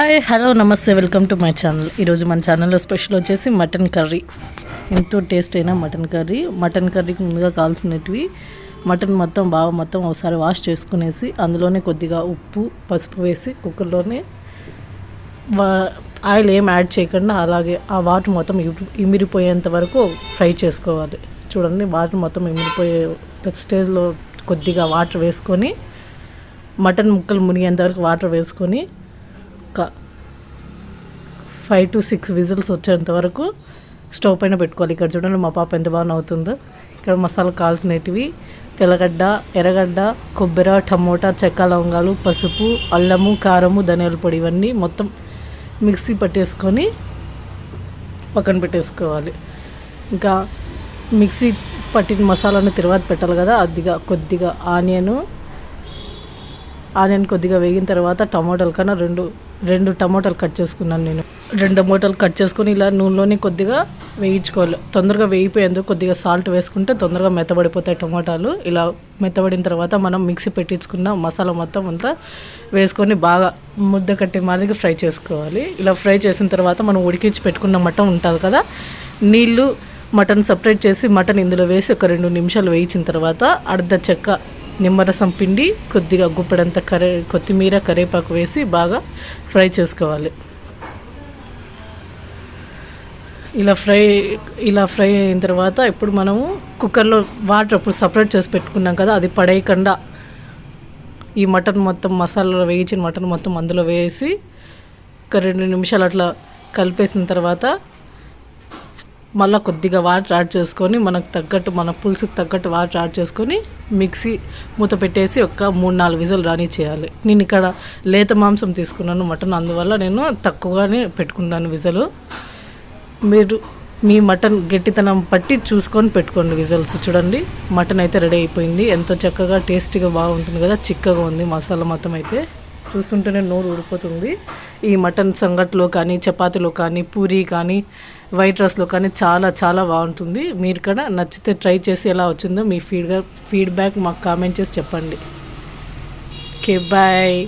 Hi hello నమస్తే welcome to my channel. ఈరోజు మన ఛానల్లో స్పెషల్ వచ్చేసి మటన్ కర్రీ. ఎంతో టేస్ట్ అయిన మటన్ కర్రీ. మటన్ కర్రీకి ముందుగా కావాల్సినవి మటన్ మొత్తం బాగా మొత్తం ఒకసారి వాష్ చేసుకునేసి అందులోనే కొద్దిగా ఉప్పు పసుపు వేసి కుక్కర్లోనే వా- ఆయిల్ ఏం యాడ్ చేయకుండా అలాగే ఆ వాటర్ మొత్తం ఇమిరిపోయేంత వరకు ఫ్రై చేసుకోవాలి. చూడండి వాటర్ మొత్తం ఇమిరిపోయే స్టేజ్లో కొద్దిగా వాటర్ వేసుకొని మటన్ ముక్కలు మునిగేంత వరకు వాటర్ వేసుకొని ఒక ఫైవ్ టు సిక్స్ విజిల్స్ వచ్చేంత వరకు స్టవ్ పైన పెట్టుకోవాలి. ఇక్కడ చూడండి మా పాప ఎంత బాగా అవుతుందో ఇక్కడ మసాలా కావాల్సినవి తెల్లగడ్డ ఎర్రగడ్డ కొబ్బరి టమోటా చెక్క లవంగాలు పసుపు అల్లము కారము ధనియాల పొడి ఇవన్నీ మొత్తం మిక్సీ పట్టేసుకొని పక్కన పెట్టేసుకోవాలి. ఇంకా మిక్సీ పట్టిన మసాలాను తర్వాత పెట్టాలి కదా. అదిగా కొద్దిగా ఆనియను ఆనియన్ కొద్దిగా వేగిన తర్వాత టమాటాలు కన్నా రెండు రెండు టమాటాలు కట్ చేసుకున్నాను నేను. రెండు టమాటాలు కట్ చేసుకొని ఇలా నూనెలోనే కొద్దిగా వేయించుకోవాలి. తొందరగా వేయిపోయేందుకు కొద్దిగా సాల్ట్ వేసుకుంటే తొందరగా మెత్తబడిపోతాయి టమాటాలు. ఇలా మెత్తబడిన తర్వాత మనం మిక్సీ పెట్టించుకున్న మసాలా మొత్తం అంతా వేసుకొని బాగా ముద్ద కట్టి మాదిరిగా ఫ్రై చేసుకోవాలి. ఇలా ఫ్రై చేసిన తర్వాత మనం ఉడికించి పెట్టుకున్న మటన్ ఉంటుంది కదా నీళ్ళు మటన్ సపరేట్ చేసి మటన్ ఇందులో వేసి ఒక రెండు నిమిషాలు వేయించిన తర్వాత అర్ధ చెక్క నిమ్మరసం పిండి కొద్దిగా గుప్పెడంత కరే కొత్తిమీర కరివేపాకు వేసి బాగా ఫ్రై చేసుకోవాలి. ఇలా ఫ్రై ఇలా ఫ్రై అయిన తర్వాత ఇప్పుడు మనము కుక్కర్లో వాటర్ అప్పుడు సపరేట్ చేసి పెట్టుకున్నాం కదా అది పడేయకుండా ఈ మటన్ మొత్తం మసాలాలో వేయించిన మటన్ మొత్తం అందులో వేసి ఒక రెండు నిమిషాలు అట్లా కలిపేసిన తర్వాత మళ్ళీ కొద్దిగా వాటర్ యాడ్ చేసుకొని మనకు తగ్గట్టు మన పులుసుకు తగ్గట్టు వాటర్ యాడ్ చేసుకొని మిక్సీ మూత పెట్టేసి ఒక మూడు నాలుగు విజులు రాని చేయాలి నేను ఇక్కడ లేత మాంసం తీసుకున్నాను మటన్ అందువల్ల నేను తక్కువగానే పెట్టుకున్నాను విజలు. మీరు మీ మటన్ గట్టితనం పట్టి చూసుకొని పెట్టుకోండి విజల్స్. చూడండి మటన్ అయితే రెడీ అయిపోయింది. ఎంతో చక్కగా టేస్టీగా బాగుంటుంది కదా చిక్కగా ఉంది మసాలా మొత్తం అయితే. చూస్తుంటేనే నోరు ఊడిపోతుంది. ఈ మటన్ సంగట్లో కానీ చపాతీలో కానీ పూరి కానీ వైట్ రైస్లో కానీ చాలా చాలా బాగుంటుంది. మీరు కూడా నచ్చితే ట్రై చేసి ఎలా వచ్చిందో మీ ఫీడ్గా ఫీడ్బ్యాక్ మాకు కామెంట్ చేసి చెప్పండి. Okay bye.